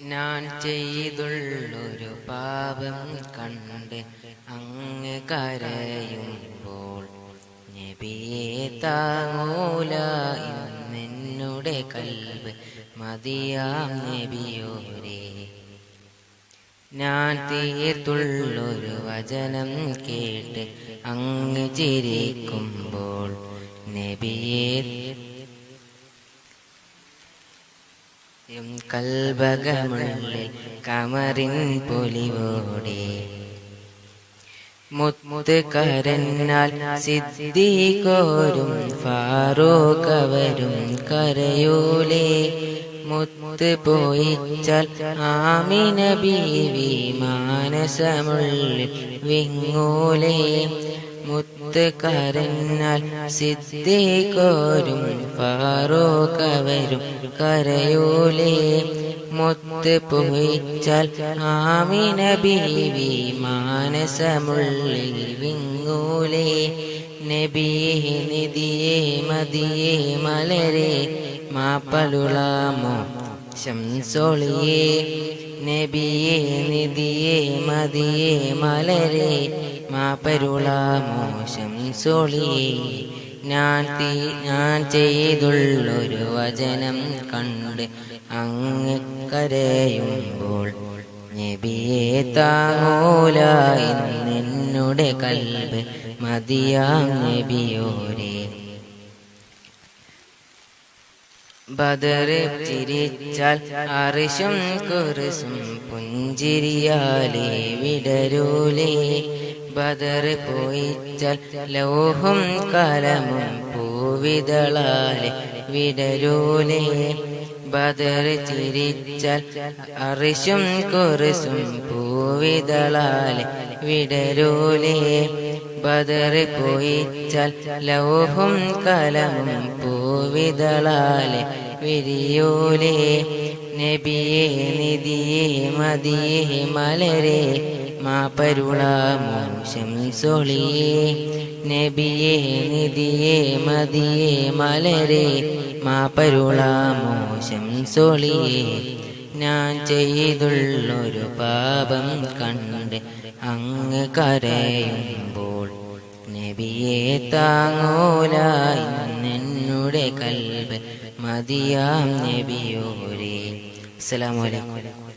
ഞാൻ ചെയ്തുള്ളൊരു പാപം കണ്ട് അങ്ങ് കരയുമ്പോൾ നബിയെ താങ്ങൂല ഇന്നെന്നുടെ കൽവ് മതിയാം നബിയോരേ. ഞാൻ തീർത്തുള്ളൊരു വചനം കേട്ട് അങ്ങ് ചിരിക്കുമ്പോൾ നബിയെ യും കൽബകമുള്ളിൽ കമറിൻ പൊലിവോടെ. മുത്ത് കരന്നാൽ സിദ്ധികോരും ഫാറൂഖവരും കരയൂലേ. മുത്ത് പോയിച്ചാൽ ആമിന ബീവി മാനസമുള്ളിൽ വിങ്ങൂലേ. മുത്ത് കരന്നാൽ സിദ്ധികോരും ഫാറൂഖവരും കരയൂലേ. മുത്ത് പോയിച്ചാൽ ആമിന ബീവി മാനസമുള്ളിൽ വിങ്ങൂലേ. നബിയെ നിധിയെ മതിയെ മലരെ മാപ്പലുളാമോ ശംസോളിയെ നബിയെ നിധിയെ മതിയെ മലരെ മാപ്പരുളാമോ ശംസോളിയെ. ഞാൻ തീ ഞാൻ ചെയ്തുള്ളൊരു വചനം കണ്ട് അങ്ങ് കരയുമ്പോൾ നബിയെ താങ്ങൂല ഇന്നെന്നുടെ കൽബ് മതിയാം നബിയോരേ. ബദർ ചിരിച്ചാൽ അറിശും കുറിസും പുഞ്ചിരിയാലേ വിടരൂലേ. ബദർ പോയിച്ചാൽ ലോഹും കലമും പൂവിതളാലെ വിടരൂലേ. ബദർ ചിരിച്ചാൽ അറിശും കുറിസും പൂവിതളാലെ വിടരൂലേ. ബദർ പോയിച്ചാൽ ലൗഹും കലമും പൂവിതളാലെ വിരിയൂലേ. നബിയെ നിധിയെ മതിയെ മലരെ മാപരുളാമോ ശംസൊളിയേ നബിയെ നിധിയെ മതിയെ മലരെ മാപരുളാമോ ശംസൊളിയേ ഞാൻ ചെയ്തുള്ളൊരു പാപം കണ്ട് അങ്ങ് കരയുമ്പോൾ നബിയെ താങ്ങൂല ഇന്നെന്നുടെ കൽബ് മതിയാം നബിയോരേ. അസ്സലാമു അലൈക്കും.